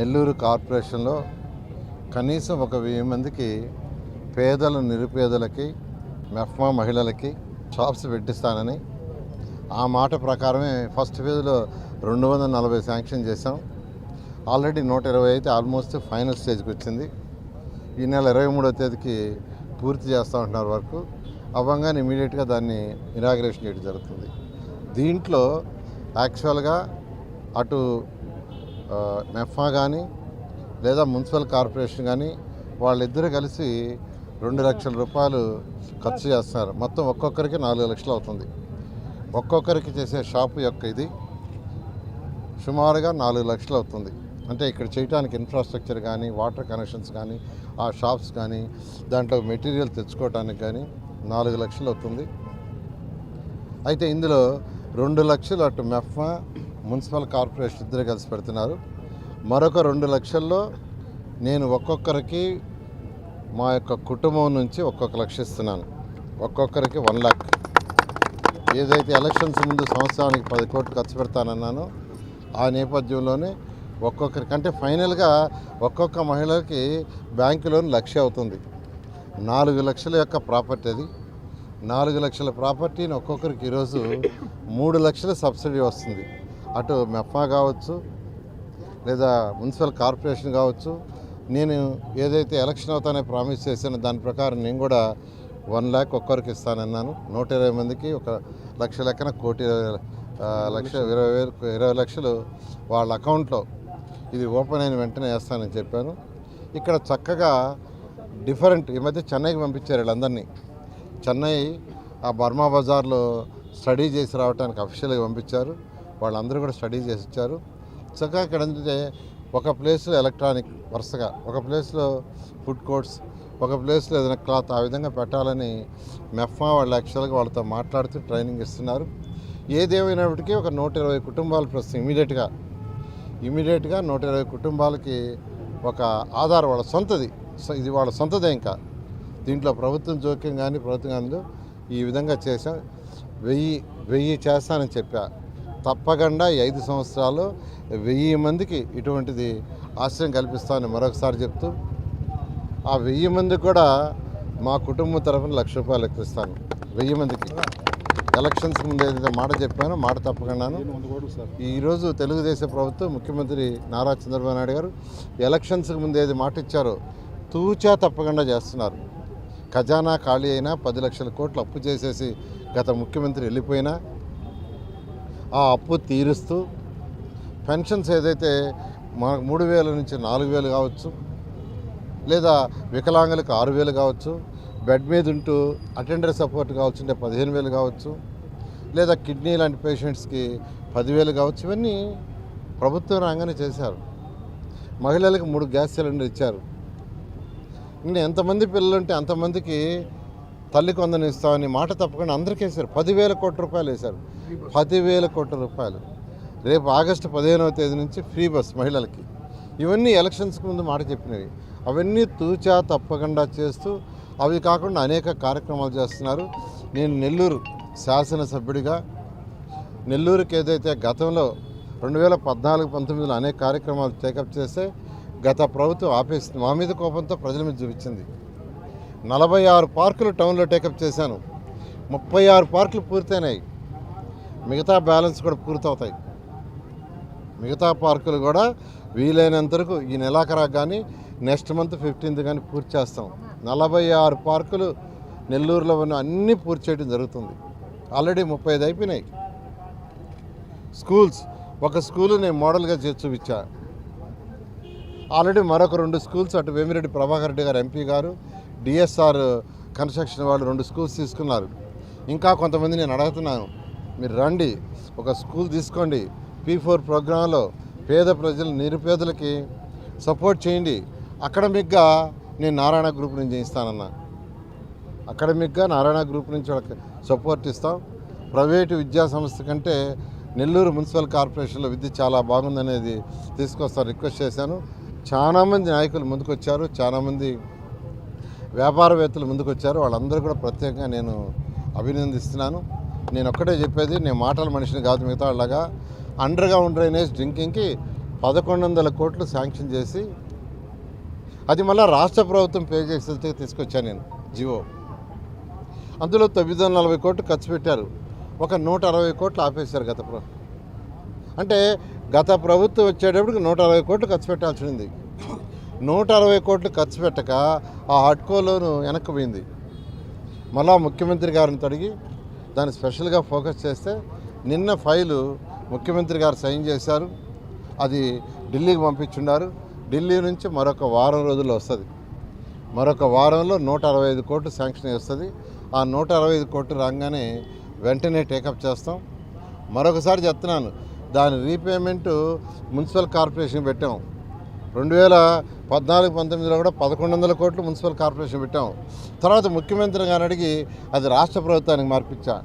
నెల్లూరు కార్పొరేషన్లో కనీసం ఒక వెయ్యి మందికి పేదల నిరుపేదలకి మెఫ్మా మహిళలకి షాప్స్ పెట్టిస్తానని ఆ మాట ప్రకారమే ఫస్ట్ ఫేజ్లో రెండు వందల నలభై శాంక్షన్ చేశాం. ఆల్రెడీ నూట ఇరవై అయితే ఆల్మోస్ట్ ఫైనల్ స్టేజ్కి వచ్చింది. ఈ నెల ఇరవై మూడో తేదీకి పూర్తి చేస్తూ ఉంటున్నారు వరకు. అవ్వంగానే ఇమీడియట్గా దాన్ని ఇనాగ్రేషన్ చేయడం జరుగుతుంది. దీంట్లో యాక్చువల్గా అటు మెఫా కానీ లేదా మున్సిపల్ కార్పొరేషన్ కానీ వాళ్ళిద్దరూ కలిసి రెండు లక్షల రూపాయలు ఖర్చు చేస్తున్నారు. మొత్తం ఒక్కొక్కరికి నాలుగు లక్షలు అవుతుంది. ఒక్కొక్కరికి చేసే షాపు యొక్క ఇది సుమారుగా నాలుగు లక్షలు అవుతుంది. అంటే ఇక్కడ చేయడానికి ఇన్ఫ్రాస్ట్రక్చర్ కానీ వాటర్ కనెక్షన్స్ కానీ ఆ షాప్స్ కానీ దాంట్లో మెటీరియల్ తెచ్చుకోవడానికి కానీ నాలుగు లక్షలు అవుతుంది. అయితే ఇందులో రెండు లక్షలు అటు మెఫ్మా మున్సిపల్ కార్పొరేషన్ ఇద్దరు కలిసి పెడుతున్నారు. మరొక రెండు లక్షల్లో నేను ఒక్కొక్కరికి మా యొక్క కుటుంబం నుంచి ఒక్కొక్క లక్ష ఇస్తున్నాను. ఒక్కొక్కరికి వన్ ల్యాక్ ఏదైతే ఎలక్షన్స్ ముందు సంవత్సరానికి పది కోట్లు ఖర్చు పెడతానన్నానో ఆ నేపథ్యంలోనే ఒక్కొక్కరికి అంటే ఫైనల్గా ఒక్కొక్క మహిళకి బ్యాంకు లోన్ లక్ష అవుతుంది. నాలుగు లక్షల యొక్క ప్రాపర్టీ అది. నాలుగు లక్షల ప్రాపర్టీని ఒక్కొక్కరికి ఈరోజు మూడు లక్షల సబ్సిడీ వస్తుంది. అటు మెఫా కావచ్చు లేదా మున్సిపల్ కార్పొరేషన్ కావచ్చు నేను ఏదైతే ఎలక్షన్ అవుతానే ప్రామిస్ చేశానో దాని ప్రకారం నేను కూడా వన్ ల్యాక్ ఒక్కరికి ఇస్తానన్నాను. నూట ఇరవై మందికి ఒక లక్ష లెక్కన కోటి లక్ష ఇరవై వేలు ఇరవై లక్షలు వాళ్ళ అకౌంట్లో. ఇది ఓపెన్ అయిన వెంటనే వేస్తానని చెప్పాను. ఇక్కడ చక్కగా డిఫరెంట్ ఈ మధ్య చెన్నైకి పంపించారు వీళ్ళందరినీ. చెన్నై ఆ బర్మా బజార్లో స్టడీ చేసి రావడానికి అఫీషియల్గా పంపించారు. వాళ్ళందరూ కూడా స్టడీ చేసి ఇచ్చారు చక్కగా ఇక్కడ ఏంటంటే ఒక ప్లేస్లో ఎలక్ట్రానిక్ వరుసగా ఒక ప్లేస్లో ఫుడ్ కోర్ట్స్ ఒక ప్లేస్లో ఏదైనా క్లాత్ ఆ విధంగా పెట్టాలని మెఫ్మా వాళ్ళు యాక్చువల్గా వాళ్ళతో మాట్లాడుతూ ట్రైనింగ్ ఇస్తున్నారు. ఏదేమైనప్పటికీ ఒక నూట ఇరవై కుటుంబాలు ప్రస్తుతం ఇమీడియట్గా ఇమీడియట్గా నూట ఇరవై కుటుంబాలకి ఒక ఆధార్ వాళ్ళ సొంతది. సో ఇది వాళ్ళ సొంతదే ఇంకా. దీంట్లో ప్రభుత్వం జోక్యం కానీ ప్రభుత్వం కానీ ఈ విధంగా చేసాం వెయ్యి వెయ్యి చేస్తానని చెప్పా. తప్పకుండా ఐదు సంవత్సరాలు వెయ్యి మందికి ఇటువంటిది ఆశ్రయం కల్పిస్తామని మరొకసారి చెప్తూ ఆ వెయ్యి మందికి కూడా మా కుటుంబం తరఫున లక్ష రూపాయలు ఎక్కిస్తాను. వెయ్యి మందికి. ఎలక్షన్స్ ముందు ఏదైతే మాట చెప్పానో మాట తప్పకుండాను. ఈరోజు తెలుగుదేశం ప్రభుత్వం ముఖ్యమంత్రి నారా చంద్రబాబు నాయుడు గారు ఎలక్షన్స్కి ముందు ఏది మాట ఇచ్చారో తూచా తప్పకుండా చేస్తున్నారు. ఖజానా ఖాళీ అయినా పది లక్షల కోట్లు అప్పు చేసేసి గత ముఖ్యమంత్రి వెళ్ళిపోయినా ఆ అప్పు తీరుస్తూ పెన్షన్స్ ఏదైతే మనకు మూడు వేల నుంచి నాలుగు వేలు కావచ్చు లేదా వికలాంగులకు ఆరు వేలు కావచ్చు బెడ్ మీద ఉంటూ అటెండర్ సపోర్ట్ కావచ్చు అంటే పదిహేను వేలు కావచ్చు లేదా కిడ్నీ లాంటి పేషెంట్స్కి పదివేలు కావచ్చు ఇవన్నీ ప్రభుత్వ రంగానే చేశారు. మహిళలకు మూడు గ్యాస్ సిలిండర్ ఇచ్చారు. ఇంకా ఎంతమంది పిల్లలు ఉంటే అంతమందికి తల్లి కొందని ఇస్తామని మాట తప్పకుండా అందరికీ వేశారు. పదివేల కోట్ల రూపాయలు వేశారు. పదివేల కోట్ల రూపాయలు. రేపు ఆగస్టు పదిహేనవ తేదీ నుంచి ఫ్రీ బస్ మహిళలకి. ఇవన్నీ ఎలక్షన్స్కి ముందు మాట చెప్పినవి. అవన్నీ తూచా తప్పకుండా చేస్తూ అవి కాకుండా అనేక కార్యక్రమాలు చేస్తున్నారు. నేను నెల్లూరు శాసనసభ్యుడిగా నెల్లూరుకి ఏదైతే గతంలో రెండు వేల పద్నాలుగు పంతొమ్మిదిలో అనేక కార్యక్రమాలు టేకప్ చేస్తే గత ప్రభుత్వం ఆపేసింది. మా మీద కోపంతో ప్రజల మీద చూపించింది. నలభై ఆరు పార్కులు టౌన్లో టేకప్ చేశాను. ముప్పై ఆరు పార్కులు పూర్తయినాయి. మిగతా బ్యాలెన్స్ కూడా పూర్తవుతాయి. మిగతా పార్కులు కూడా వీలైనంత వరకు ఈ నెలాఖరాకు కానీ నెక్స్ట్ మంత్ ఫిఫ్టీన్త్ కానీ పూర్తి చేస్తాం. నలభై ఆరు పార్కులు నెల్లూరులో ఉన్న అన్నీ పూర్తి చేయడం జరుగుతుంది. ఆల్రెడీ ముప్పై ఐదు అయిపోయినాయి. స్కూల్స్ ఒక స్కూలు నేను మోడల్గా చూపించా. ఆల్రెడీ మరొక రెండు స్కూల్స్ అటు వేమిరెడ్డి ప్రభాకర్ రెడ్డి గారు ఎంపీ గారు డిఎస్ఆర్ కన్స్ట్రక్షన్ వాళ్ళు రెండు స్కూల్స్ తీసుకున్నారు. ఇంకా కొంతమంది నేను అడుగుతున్నాను మీరు రండి ఒక స్కూల్ తీసుకోండి పీ ఫోర్ ప్రోగ్రాంలో పేద ప్రజలు నిరుపేదలకి సపోర్ట్ చేయండి. అకాడమిక్గా నేను నారాయణ గ్రూప్ నుంచి చేయిస్తానన్నా. అకాడమిక్గా నారాయణ గ్రూప్ నుంచి సపోర్ట్ ఇస్తాం. ప్రైవేటు విద్యా సంస్థ కంటే నెల్లూరు మున్సిపల్ కార్పొరేషన్లో విద్య చాలా బాగుందనేది తీసుకొస్తాను రిక్వెస్ట్ చేశాను. చాలామంది నాయకులు ముందుకొచ్చారు. చాలామంది వ్యాపారవేత్తలు ముందుకొచ్చారు. వాళ్ళందరూ కూడా ప్రత్యేకంగా నేను అభినందిస్తున్నాను. నేను ఒక్కటే చెప్పేది నేను మాటల మనిషిని కాదు మిగతా వాళ్ళగా అండర్ గ్రౌండ్ డ్రైనేజ్ డ్రింకింగ్కి పదకొండు వందల కోట్లు శాంక్షన్ చేసి అది మళ్ళీ రాష్ట్ర ప్రభుత్వం పే చేసేందుకు తీసుకొచ్చాను నేను జివో. అందులో తొమ్మిది వందల నలభై కోట్లు ఖర్చు పెట్టారు. ఒక నూట అరవై కోట్లు ఆపేశారు గత ప్ర అంటే గత ప్రభుత్వం వచ్చేటప్పటికి నూట అరవై కోట్లు ఖర్చు పెట్టాల్సి ఉంది నూట అరవై కోట్లు ఖర్చు పెట్టక ఆ హడ్కో లోను వెనక్కి పోయింది. మళ్ళా ముఖ్యమంత్రి గారిని తడిగి దాన్ని స్పెషల్గా ఫోకస్ చేస్తే నిన్న ఫైలు ముఖ్యమంత్రి గారు సైన్ చేశారు. అది ఢిల్లీకి పంపించున్నారు ఢిల్లీ నుంచి మరొక వారం రోజుల్లో వస్తుంది. మరొక వారంలో నూట అరవై ఐదు కోట్లు శాంక్షన్ చేస్తుంది ఆ నూట అరవై ఐదు కోట్లు రాగానే వెంటనే టేకప్ చేస్తాం. మరొకసారి చెప్తున్నాను దాని రీపేమెంటు మున్సిపల్ కార్పొరేషన్ పెట్టాం. రెండు వేల పద్నాలుగు పంతొమ్మిదిలో కూడా పదకొండు వందల కోట్లు మున్సిపల్ కార్పొరేషన్ పెట్టాము తర్వాత ముఖ్యమంత్రి గారిని అడిగి అది రాష్ట్ర ప్రభుత్వానికి మార్పించా.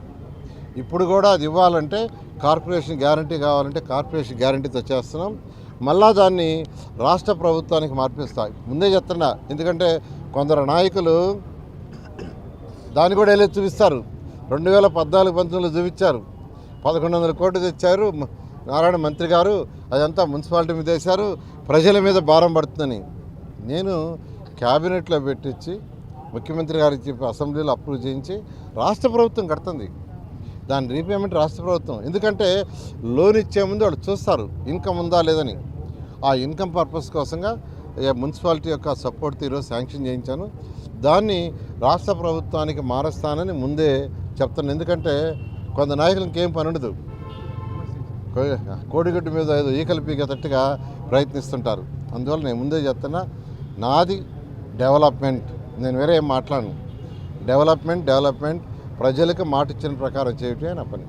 ఇప్పుడు కూడా అది ఇవ్వాలంటే కార్పొరేషన్ గ్యారంటీ కావాలంటే కార్పొరేషన్ గ్యారంటీతో చేస్తున్నాం. మళ్ళా దాన్ని రాష్ట్ర ప్రభుత్వానికి మార్పిస్తాయి ముందే చెప్తున్నా ఎందుకంటే కొందరు నాయకులు దాన్ని కూడా వెళ్ళి చూపిస్తారు. రెండు వేల పద్నాలుగు పంతొమ్మిదిలో చూపించారు. పదకొండు వందల కోట్లు తెచ్చారు నారాయణ మంత్రి గారు అదంతా మున్సిపాలిటీ మీద వేశారు ప్రజల మీద భారం పడుతుందని. నేను క్యాబినెట్లో పెట్టించి ముఖ్యమంత్రి గారికి చెప్పి అసెంబ్లీలో అప్రూవ్ చేయించి రాష్ట్ర ప్రభుత్వం కడుతుంది. దాని రీపేమెంట్ రాష్ట్ర ప్రభుత్వం. ఎందుకంటే లోన్ ఇచ్చే ముందు వాళ్ళు చూస్తారు ఇన్కమ్ ఉందా లేదని. ఆ ఇన్కమ్ పర్పస్ కోసంగా మున్సిపాలిటీ యొక్క సపోర్ట్ ఈరోజు శాంక్షన్ చేయించాను. దాన్ని రాష్ట్ర ప్రభుత్వానికి మారుస్తానని ముందే చెప్తాను. ఎందుకంటే కొంత నాయకులకు ఏం పని ఉండదు. కోడిగుడ్డు మీద ఏదో ఈకలు పీకేటట్టుగా ప్రయత్నిస్తుంటారు. అందువల్ల నేను ముందే చెప్తున్నా నాది డెవలప్మెంట్. నేను వేరే ఏం మాట్లాడను. డెవలప్మెంట్ డెవలప్మెంట్ ప్రజలకు మాట ఇచ్చిన ప్రకారం చేయటమే నా పని.